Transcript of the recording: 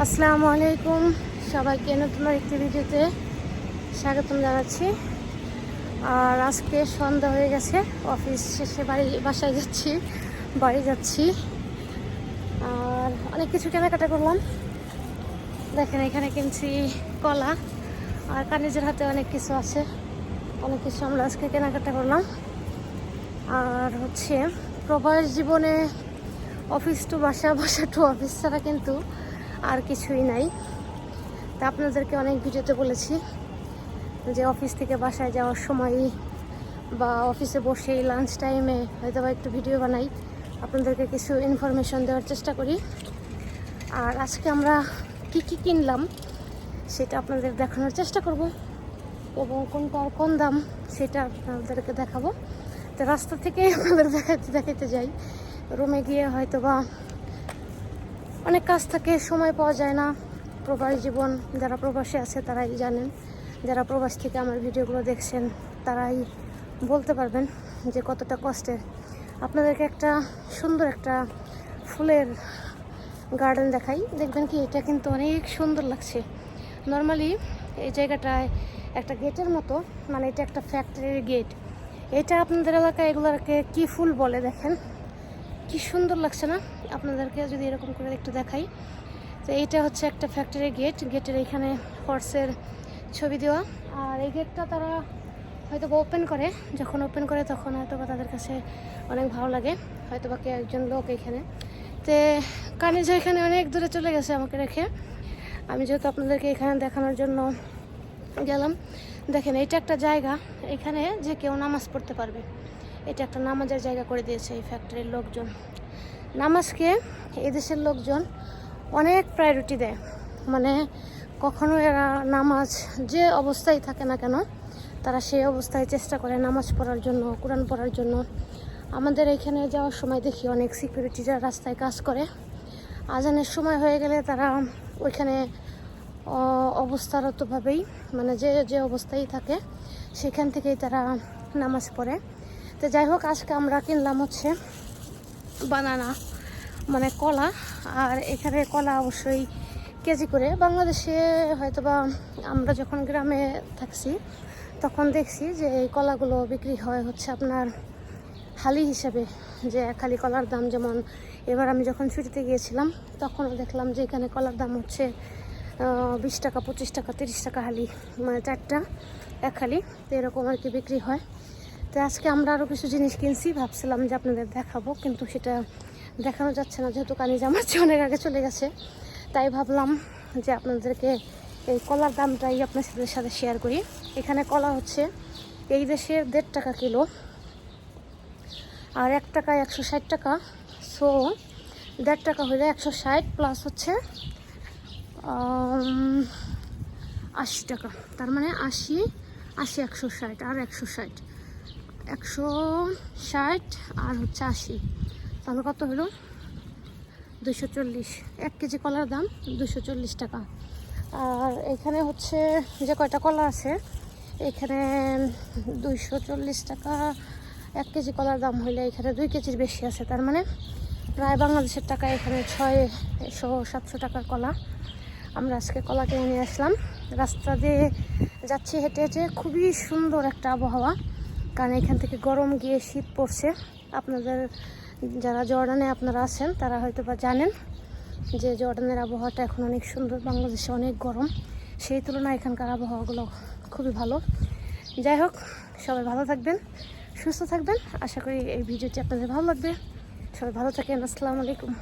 আসসালামু আলাইকুম। সবাইকে নতুন একটি ভিডিওতে স্বাগতম জানাচ্ছি। আর আজকে সন্ধ্যা হয়ে গেছে, অফিস শেষে বাড়ি, বাসায় যাচ্ছি, বাড়ি যাচ্ছি। আর অনেক কিছু কেনাকাটা করলাম। দেখেন, এখানে কিনছি কলা আর কানিজের হাতে অনেক কিছু আছে। অনেক কিছু আমরা আজকে কেনাকাটা করলাম। আর হচ্ছে, প্রবাস জীবনে অফিস টু বাসা বাসা টু অফিস ছাড়া কিন্তু আর কিছুই নাই। তা আপনাদেরকে অনেক ভিডিওতে বলেছি যে অফিস থেকে বাসায় যাওয়ার সময় বা অফিসে বসেই লাঞ্চ টাইমে হয়তো বা একটু ভিডিও বানাই। আপনাদেরকে কিছু ইনফরমেশন দেওয়ার চেষ্টা করি। আর আজকে আমরা কি কি কিনলাম সেটা আপনাদের দেখানোর চেষ্টা করব। এবং কোনটার কোন দাম সেটা আপনাদেরকে দেখাবো। তো রাস্তা থেকে আপনাদের দেখাতে দেখাতে যাই। রুমে গিয়ে হয়তো বা অনেক কাজ থাকে, সময় পাওয়া যায় না। প্রবাস জীবন, যারা প্রবাসে আছে তারাই জানেন। যারা প্রবাস থেকে আমার ভিডিওগুলো দেখছেন, তারাই বলতে পারবেন যে কতটা কষ্টের। আপনাদেরকে একটা সুন্দর একটা ফুলের গার্ডেন দেখাই। দেখবেন কি, এটা কিন্তু অনেক সুন্দর লাগছে। নর্মালি এই জায়গাটায় একটা গেটের মতো মানে এটা একটা ফ্যাক্টরির গেট এটা আপনাদের এলাকায় এগুলোকে কি ফুল বলে দেখেন? কি সুন্দর লাগছে না? আপনাদেরকে যদি এরকম করে একটু দেখাই। তো এইটা হচ্ছে একটা ফ্যাক্টরি গেট গেটের এখানে হর্সের ছবি দেওয়া। আর এই গেটটা তারা হয়তো বা ওপেন করে। যখন ওপেন করে তখন হয়তো বা তাদের কাছে অনেক ভালো লাগে। হয়তো বা কেউ একজন লোক এখানে। তে কানিজ এখানে অনেক দূরে চলে গেছে আমাকে রেখে। আমি যেহেতু আপনাদেরকে এখানে দেখানোর জন্য গেলাম। দেখেন এটা একটা জায়গা। এখানে যে কেউ নামাজ পড়তে পারবে। এটা একটা নামাজের জায়গা করে দিয়েছে এই ফ্যাক্টরির লোকজন। নামাজকে এদেশের লোকজন অনেক প্রায়োরিটি দেয়। মানে কখনো এরা নামাজ যে অবস্থায় থাকে না কেন, তারা সেই অবস্থায় চেষ্টা করে নামাজ পড়ার জন্য, কোরআন পড়ার জন্য। আমাদের এখানে যাওয়ার সময় দেখি অনেক সিকিউরিটিরা রাস্তায় কাজ করে। আজানের সময় হয়ে গেলে তারা ওইখানে অবস্থারতভাবেই মানে যে যে অবস্থায় থাকে, সেখান থেকেই তারা নামাজ পড়ে। তো যাই হোক, আজকে আমরা কিনলাম হচ্ছে বানানা মানে কলা। আর এখানে কলা অবশ্যই কেজি করে। বাংলাদেশে হয়তোবা আমরা যখন গ্রামে থাকছি, তখন দেখছি যে এই কলাগুলো বিক্রি হয় হচ্ছে আপনার হালি হিসেবে, যে হালি কলার দাম যেমন এবার আমি যখন ছুটিতে গিয়েছিলাম, তখনও দেখলাম যে এখানে কলার দাম হচ্ছে বিশ টাকা, পঁচিশ টাকা, তিরিশ টাকা হালি মানে চারটা, এক হালি। তো এরকম আর কি বিক্রি হয়। তো আজকে আমরা আরও কিছু জিনিস কিনছি, ভাবছিলাম যে আপনাদের দেখাবো, কিন্তু সেটা দেখানো যাচ্ছে না, যেহেতু কানি চেয়ে অনেক আগে চলে গেছে। তাই ভাবলাম যে আপনাদেরকে এই কলার দামটাই আপনার সাথে সাথে শেয়ার করি। এখানে কলা হচ্ছে এই দেশে দেড় টাকা কিলো, আর এক টাকা একশো ষাট টাকা। সো দেড় টাকা হলে একশো ষাট প্লাস হচ্ছে আশি টাকা। তার মানে আশি আশি একশো ষাট আর একশো ষাট। একশো ষাট আর হচ্ছে আশি। তাহলে কত হলো? দুশো চল্লিশ। এক কেজি কলার দাম দুশো চল্লিশ টাকা। আর এখানে হচ্ছে যে কয়টা কলা আছে, এখানে দুইশো চল্লিশ টাকা এক কেজি কলার দাম হইলে এখানে দুই কেজির বেশি আছে। তার মানে প্রায় বাংলাদেশের টাকা এখানে ছয়শো সাতশো টাকার কলা। আমরা আজকে কলা কিনে নিয়ে আসলাম। রাস্তা দিয়ে যাচ্ছি হেঁটে হেঁটে। খুবই সুন্দর একটা আবহাওয়া। কারণ এখান থেকে গরম গিয়ে শীত পড়ছে। আপনাদের যারা জর্ডানে আপনারা আছেন, তারা হয়তো বা জানেন যে জর্ডানের আবহাওয়াটা এখন অনেক সুন্দর। বাংলাদেশে অনেক গরম। সেই তুলনায় এখানকার আবহাওয়াগুলো খুবই ভালো। যাই হোক, সবাই ভালো থাকবেন, সুস্থ থাকবেন। আশা করি এই ভিডিওটি আপনাদের ভালো লাগবে। সবাই ভালো থাকেন। আসসালামু আলাইকুম।